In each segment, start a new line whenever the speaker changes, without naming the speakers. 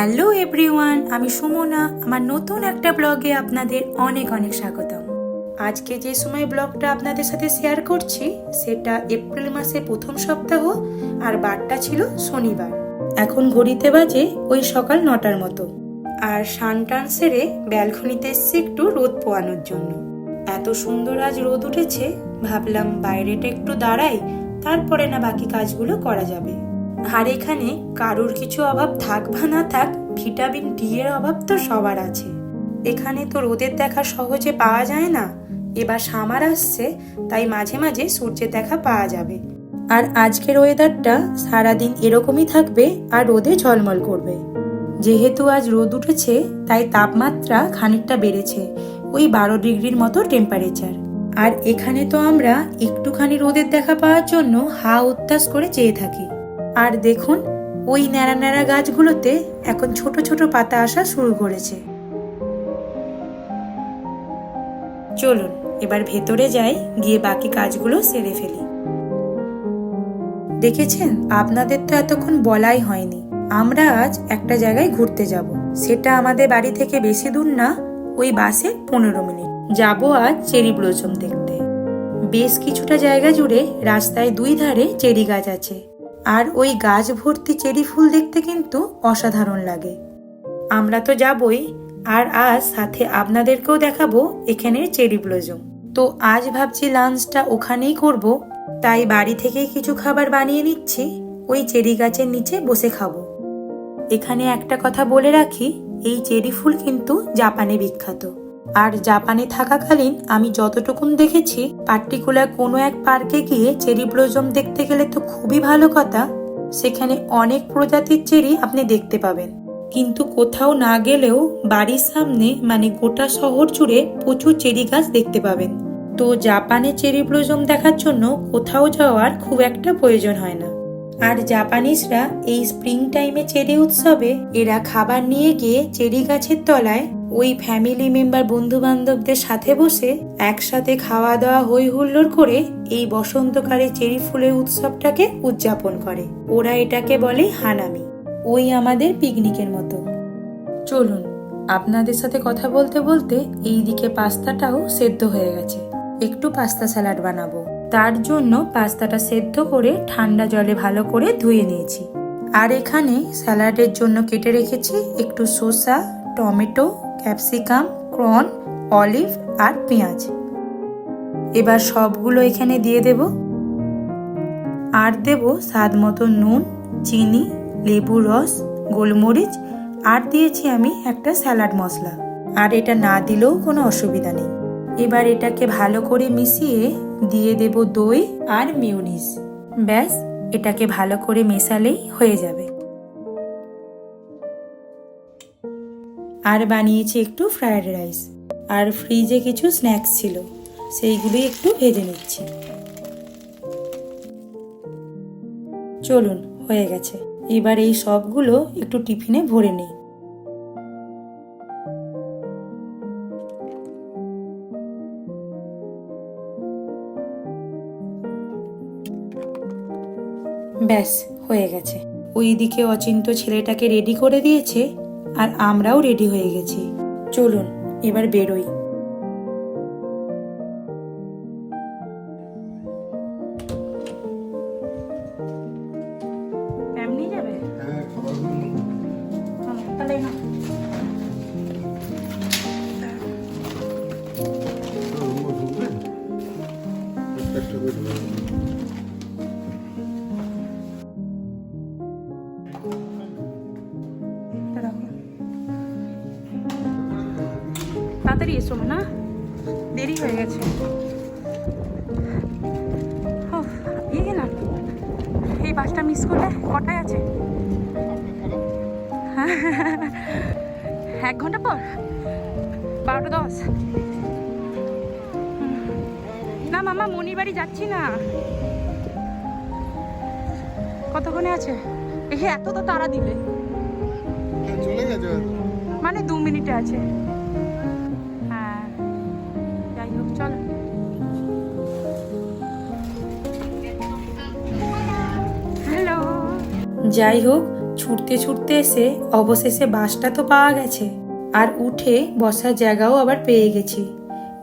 Hello everyone, আমি সুমনা। আমার নতুন একটা ব্লগে আপনাদের অনেক অনেক স্বাগতম। আজকে যে সময় ব্লগটা আপনাদের সাথে শেয়ার করছি, সেটা এপ্রিল মাসের প্রথম সপ্তাহ আর বারটা ছিল শনিবার। এখন ঘড়িতে বাজে ওই সকাল নটার মতো। আর সানটান সেরে ব্যালকনিতে এসছি একটু রোদ পোয়ানোর জন্য। এত সুন্দর আজ রোদ উঠেছে, ভাবলাম বাইরেটা একটু দাঁড়াই, তারপরে না বাকি কাজগুলো করা যাবে। আর এখানে কারোর কিছু অভাব থাক বা না থাক, ভিটামিন ডি এর অভাব তো সবার আছে। এখানে তো রোদের দেখা সহজে পাওয়া যায় না, এবার সামার আসছে, তাই মাঝে মাঝে সূর্যের দেখা পাওয়া যাবে। আর আজকের ওয়েদারটা সারাদিন এরকমই থাকবে আর রোদে ঝলমল করবে। যেহেতু আজ রোদ উঠেছে, তাই তাপমাত্রা খানিকটা বেড়েছে, ওই বারো ডিগ্রির মতো টেম্পারেচার আর এখানে তো আমরা একটুখানি রোদের দেখা পাওয়ার জন্য হা উত্তাস করে চেয়ে থাকি। আর দেখুন, ওই ন্যাড়া ন্যাড়া গাছগুলোতে এখন ছোট ছোট পাতা আসা শুরু করেছে। চলুন, এবার ভেতরে যাই, গিয়ে বাকি কাজগুলো সেরে ফেলি। দেখেছেন, আপনাদের তো এতক্ষণ বলাই হয়নি। আমরা আজ একটা জায়গায় ঘুরতে যাব। সেটা আমাদের বাড়ি থেকে বেশি দূর না, ওই বাসে পনেরো মিনিট। যাব আজ চেরি ব্লসম দেখতে। বেশ কিছুটা জায়গা জুড়ে রাস্তায় দুই ধারে চেরি গাছ আছে। আর ওই গাছ ভর্তি চেরি ফুল দেখতে কিন্তু অসাধারণ লাগে। আমরা তো যাবই, আর আজ সাথে আপনাদেরকেও দেখাবো এখানের চেরি ব্লজম। তো আজ ভাবছি লাঞ্চটা ওখানেই করব, তাই বাড়ি থেকেই কিছু খাবার বানিয়ে নিচ্ছি, ওই চেরি গাছের নিচে বসে খাব। এখানে একটা কথা বলে রাখি, এই চেরি ফুল কিন্তু জাপানে বিখ্যাত। আর জাপানে থাকাকালীন আমি যতটুকুন দেখেছি পার্টিকুলার কোনো এক পার্কে গিয়ে চেরি ব্লোজম দেখতে গেলে তো খুবই ভালো কথা। সেখানে অনেক প্রজাতির চেরি আপনি দেখতে পাবেন। কিন্তু কোথাও না গেলেও বাড়ির সামনে মানে গোটা শহর জুড়ে প্রচুর চেরি গাছ দেখতে পাবেন। তো জাপানে চেরি ব্লোজম দেখার জন্য কোথাও যাওয়ার খুব একটা প্রয়োজন হয় না। আর জাপানিজরা এই স্প্রিং টাইমে চেরি উৎসবে এরা খাবার নিয়ে গিয়ে চেরি গাছের তলায় ওই ফ্যামিলি মেম্বার বন্ধু বান্ধবদের সাথে বসে একসাথে খাওয়া দাওয়া হই হুল্লোড় করে এই বসন্তকালে চেরি ফুলের উৎসবটাকে উদযাপন করে। ওরা এটাকে বলে হানামি। ওই আমাদের পিকনিকের মতো। চলুন, আপনাদের সাথে কথা বলতে বলতে এই দিকে পাস্তাটাও সেদ্ধ হয়ে গেছে। একটু পাস্তা স্যালাড বানাবো। তার জন্য পাস্তাটা সেদ্ধ করে ঠান্ডা জলে ভালো করে ধুয়ে নিয়েছি। আর এখানে স্যালাডের জন্য কেটে রেখেছি একটু শসা টমেটো, ক্যাপসিকাম, ক্রন, অলিভ আর পেঁয়াজ। এবার সবগুলো এখানে দিয়ে দেব। আর দেব স্বাদ মতো নুন, চিনি, লেবু রস, গোলমরিচ, আর দিয়েছি আমি একটা স্যালাড মশলা। আর এটা না দিলেও কোনো অসুবিধা নেই। এবার এটাকে ভালো করে মিশিয়ে দিয়ে দেব দই আর মিউনিস। ব্যাস, এটাকে ভালো করে মেশালেই হয়ে যাবে। আর বানিয়েছি একটু ফ্রায়েড রাইস আর ফ্রিজে কিছু স্ন্যাক্স ছিল, সেইগুলোই একটু ভেজে নিচ্ছি। চলুন, হয়ে গেছে। এবার এই সবগুলো একটু টিফিনে ভরে নিই। ব্যাস, হয়ে গেছে। ওই দিকে অচিন্ত ছেলেটাকে রেডি করে দিয়েছে। আর আমরাও রেডি হয়ে গেছি। চলুন এবার বেরোই। তাড়াতাড়ি এসো না? দেরি হয়ে গেছে। হাঁপিয়ে গেলাম এই বাসটা মিস করলে কটায় আছে? এক ঘণ্টা পর? বারোটা দশ। না মামা মনির বাড়ি যাচ্ছি না। কতক্ষণে আছে? এ এত তো তারা দিলে।
চলে গেছে
মানে দু মিনিটে আছে। যাই হোক ছুটতে ছুটতে এসে অবশেষে বাসটা তো পাওয়া গেছে। আর উঠে বসার জায়গাও আবার পেয়ে গেছি।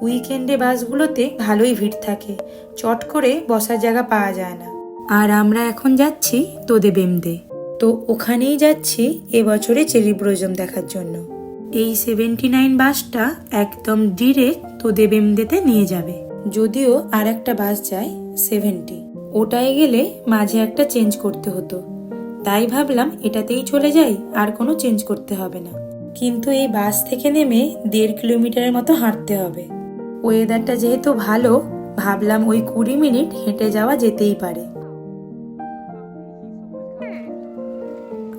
উইকেন্ডে বাসগুলোতে ভালোই ভিড় থাকে। চট করে বসার জায়গা পাওয়া যায় না। আর আমরা এখন যাচ্ছি তোদে বেমদে তো ওখানেই যাচ্ছি এবছরে চেরি ব্রোজম দেখার জন্য। এই সেভেন্টি নাইন বাসটা একদম ডিরেক্ট তোদে বেমদেতে নিয়ে যাবে। যদিও আর একটা বাস যায় সেভেন্টি। ওটায় গেলে মাঝে একটা চেঞ্জ করতে হতো। তাই ভাবলাম এটাতেই চলে যাই, আর কোনো চেঞ্জ করতে হবে না। কিন্তু এই বাস থেকে নেমে দেড় কিলোমিটারের মতো হাঁটতে হবে। ওয়েদারটা যেহেতু ভালো, ভাবলাম ওই কুড়ি মিনিট হেঁটে যাওয়া যেতেই পারে।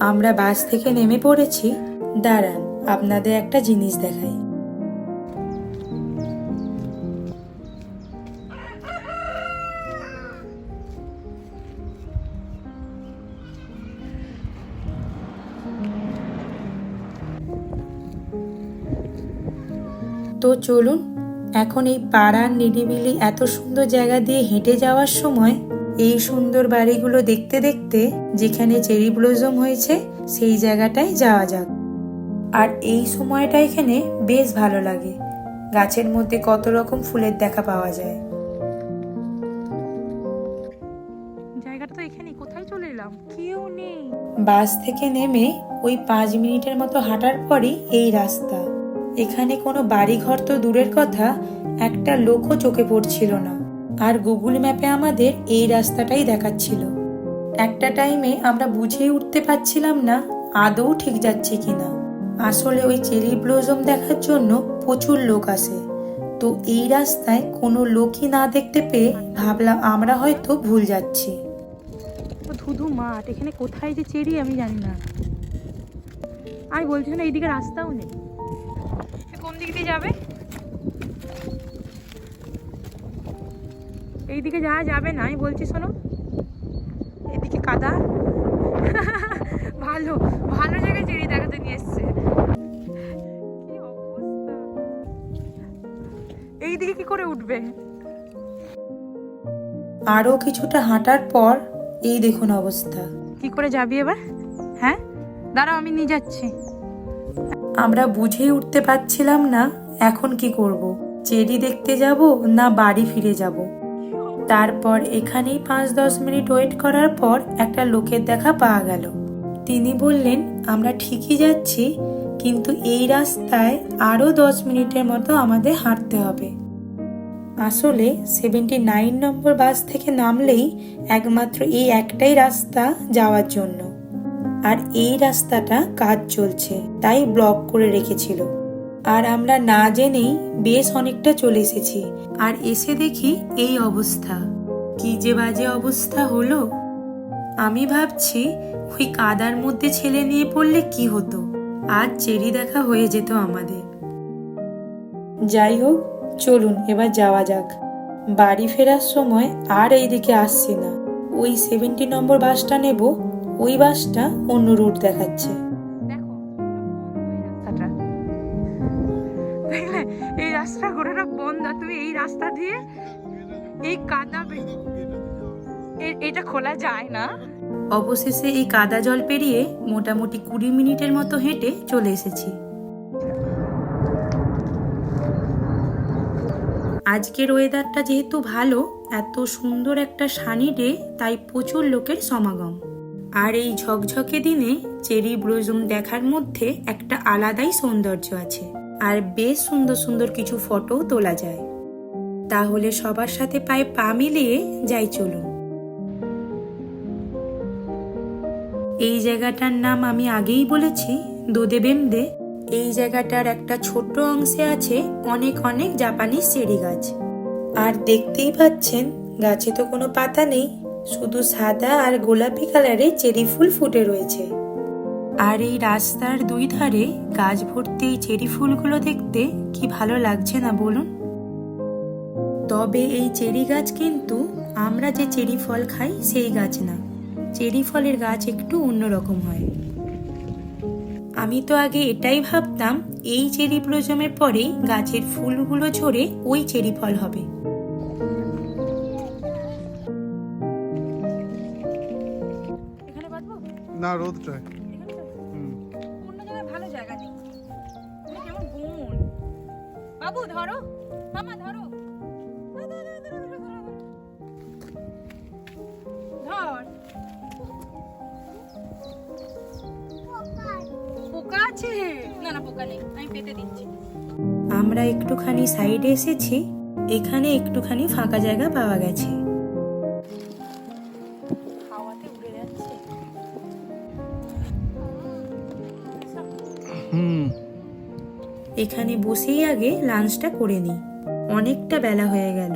আমরা বাস থেকে নেমে পড়েছি। দাঁড়ান, আপনাদের একটা জিনিস দেখাই। তো চলুন এখন এই পাড়ার নিরিবিলি এত সুন্দর জায়গা দিয়ে হেঁটে যাওয়ার সময় এই সুন্দর বাড়িগুলো দেখতে দেখতে যেখানে চেরি ব্লজম হয়েছে সেই জায়গাটায় যাওয়া যাক। আর এই সময়টা এখানে বেশ ভালো লাগে। গাছের মধ্যে কত রকম ফুলের দেখা পাওয়া যায়।
জায়গাটা তো এখানে কোথায় চলে এলাম? কেউ নেই।
বাস থেকে নেমে ওই পাঁচ মিনিটের মতো হাঁটার পরই এই রাস্তা। এখানে কোনো বাড়িঘর তো দূরের কথা, একটা লোকও চোখে পড়ছিল না। আর গুগল ম্যাপে আমাদের এই রাস্তাটাই দেখাচ্ছিল। একটা টাইমে আমরা বুঝেই উঠতে পারছিলাম না আদৌ ঠিক যাচ্ছে কিনা। আসলে ওই চেরি ব্লোজম দেখার জন্য প্রচুর লোক আসে। তো এই রাস্তায় কোনো লোকই না দেখতে পেয়ে ভাবলাম আমরা হয়তো ভুল যাচ্ছি।
ধুধু মাঠ, এখানে কোথায় যে চেরি আমি জানি না। আমি বলছি না, এইদিকে রাস্তাও নেই। কোন দিক দিয়ে যাবে? এইদিকে যাওয়া যাবে না আমি বলছি শোনো। এদিকে কাদা। ভালো ভালো জায়গায় চেরি দেখাতে নিয়ে এসছে। কি অবস্থা। এইদিকে কি করে উঠবে?
আরও কিছুটা হাঁটার পর এই দেখুন অবস্থা।
কি করে যাবি এবার? হ্যাঁ? দাঁড়াও আমি নিয়ে যাচ্ছি।
আমরা বুঝেই উঠতে পারছিলাম না এখন কি করব। চেরি দেখতে যাব না বাড়ি ফিরে যাব। তারপর এখানেই পাঁচ দশ মিনিট ওয়েট করার পর একটা লোকের দেখা পাওয়া গেল। তিনি বললেন, আমরা ঠিকই যাচ্ছি, কিন্তু এই রাস্তায় আরও দশ মিনিটের মতো আমাদের হাঁটতে হবে। আসলে সেভেন্টি নাইন নম্বর বাস থেকে নামলেই একমাত্র এই একটাই রাস্তা যাওয়ার জন্য। আর এই রাস্তাটা কাজ চলছে, তাই ব্লক করে রেখেছিল। আর আমরা না জেনেই বেশ অনেকটা চলে এসেছি, আর এসে দেখি এই অবস্থা। কি যে বাজে অবস্থা হলো। আমি ভাবছি, ওই কাদার মধ্যে ছেলে নিয়ে পড়লে কি হতো? আজ চেরি দেখা হয়ে যেত আমাদের। যাই হোক, চলুন, এবার যাওয়া যাক। বাড়ি ফেরার সময় আর এই দিকে আসছি না। ওই সেভেন্টি নম্বর বাসটা নেব ওই বাসটা অন্য রুট দেখাচ্ছে।
দেখলে এই রাস্তা পুরোটা বন্ধ। তুমি এই রাস্তা দিয়ে এই কাদা এটা খোলা যায় না।
অবশেষে এই কাদা জল পেরিয়ে মোটামুটি কুড়ি মিনিটের মতো হেঁটে চলে এসেছি। আজকের ওয়েদারটা যেহেতু ভালো এত সুন্দর একটা সানি ডে তাই প্রচুর লোকের সমাগম। আর এই ঝকঝকে দিনে চেরি ব্লোজম দেখার মধ্যে একটা আলাদাই সৌন্দর্য আছে। আর বেশ সুন্দর সুন্দর কিছু ফটোও তোলা যায়। তাহলে সবার সাথে পায়ে পা মিলিয়ে যাই চলুন। এই জায়গাটার নাম আমি আগেই বলেছি দোদেবেমদে এই জায়গাটার একটা ছোট্ট অংশে আছে অনেক অনেক জাপানিজ চেরি গাছ। আর দেখতেই পাচ্ছেন, গাছে তো কোনো পাতা নেই। শুধু সাদা আর গোলাপি কালারের চেরি ফুল ফুটে রয়েছে। আর এই রাস্তার দুই ধারে গাছ ভর্তি এই চেরি ফুলগুলো দেখতে কি ভালো লাগছে না বলুন? তবে এই চেরি গাছ কিন্তু আমরা যে চেরি ফল খাই সেই গাছ না। চেরি ফলের গাছ একটু অন্যরকম হয়। আমি তো আগে এটাই ভাবতাম, এই চেরি প্রজমের পরেই গাছের ফুলগুলো ঝরে ওই চেরি ফল হবে।
না রোদ চাই
ভালো জায়গা নেই। কেমন বোন। বাবু ধরো। মামা ধরো ধর, ধর, ধর, ধর, ধর, ধর, ধর। ধর। পোকা আছে? না না পোকা নেই। আমি পেতে দিচ্ছি।
আমরা একটুখানি সাইডে এসেছি। এখানে একটুখানি ফাঁকা জায়গা পাওয়া গেছে। এখানে বসেই আগে লাঞ্চটা করে নিই। অনেকটা বেলা হয়ে গেল।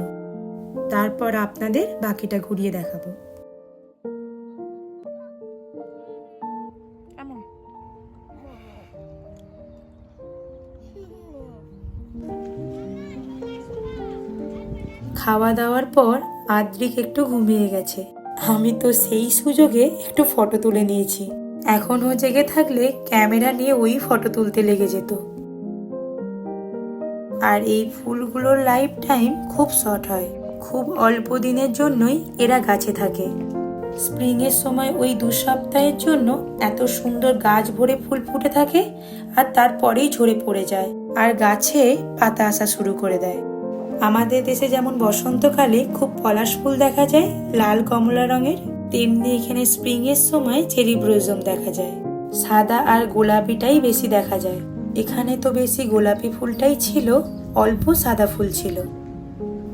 তারপর আপনাদের বাকিটা ঘুরিয়ে দেখাবো। খাওয়া দাওয়ার পর আদ্রিক একটু ঘুমিয়ে গেছে। আমি তো সেই সুযোগে একটু ফটো তুলে নিয়েছি। এখন ও জেগে থাকলে ক্যামেরা নিয়ে ওই ফটো তুলতে লেগে যেত। আর এই ফুলগুলোর লাইফ টাইম খুব শর্ট হয়। খুব অল্প দিনের জন্যই এরা গাছে থাকে। স্প্রিং এর সময় ওই দু সপ্তাহের জন্য এত সুন্দর গাছ ভরে ফুল ফুটে থাকে আর তারপরেই ঝরে পড়ে যায় আর গাছে পাতা আসা শুরু করে দেয়। আমাদের দেশে যেমন বসন্তকালে খুব পলাশ ফুল দেখা যায়, লাল কমলা রঙের, তেমনি এখানে স্প্রিং এর সময় চেরি ব্লোজম দেখা যায়। সাদা আর গোলাপিটাই বেশি দেখা যায়। এখানে তো বেশি গোলাপি ফুলটাই ছিল, অল্প সাদা ফুল ছিল।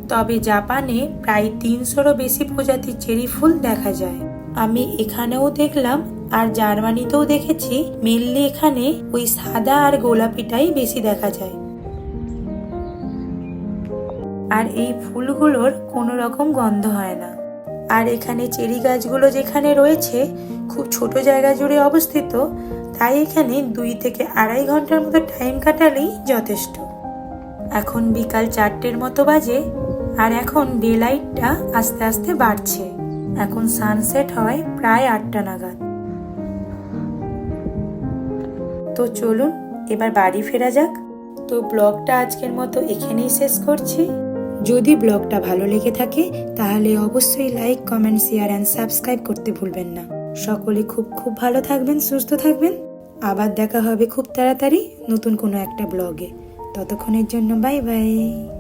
তবে জাপানে প্রায় তিনশোরও বেশি প্রজাতির চেরি ফুল দেখা যায়। আমি এখানেও দেখলাম আর জার্মানিতেও দেখেছি মেনলি এখানে ওই সাদা আর গোলাপিটাই বেশি দেখা যায়। আর এই ফুলগুলোর কোনো রকম গন্ধ হয় না। আর এখানে চেরি গাছগুলো যেখানে রয়েছে, খুব ছোট জায়গা জুড়ে অবস্থিত তাই এখানে দুই থেকে আড়াই ঘণ্টার মতো টাইম কাটালেই যথেষ্ট। এখন বিকাল চারটের মতো বাজে, আর এখন ডে লাইটটা আস্তে আস্তে বাড়ছে। এখন সানসেট হয় প্রায় আটটা নাগাদ। তো চলুন, এবার বাড়ি ফেরা যাক। তো ব্লগটা আজকের মতো এখানেই শেষ করছি। যদি ব্লগটা ভালো লেগে থাকে, তাহলে অবশ্যই like comment share and subscribe করতে ভুলবেন না। সকলে খুব খুব ভালো থাকবেন, সুস্থ থাকবেন। আবার দেখা হবে খুব তাড়াতাড়ি নতুন কোনো একটা ব্লগে। ততক্ষণের জন্য বাই বাই।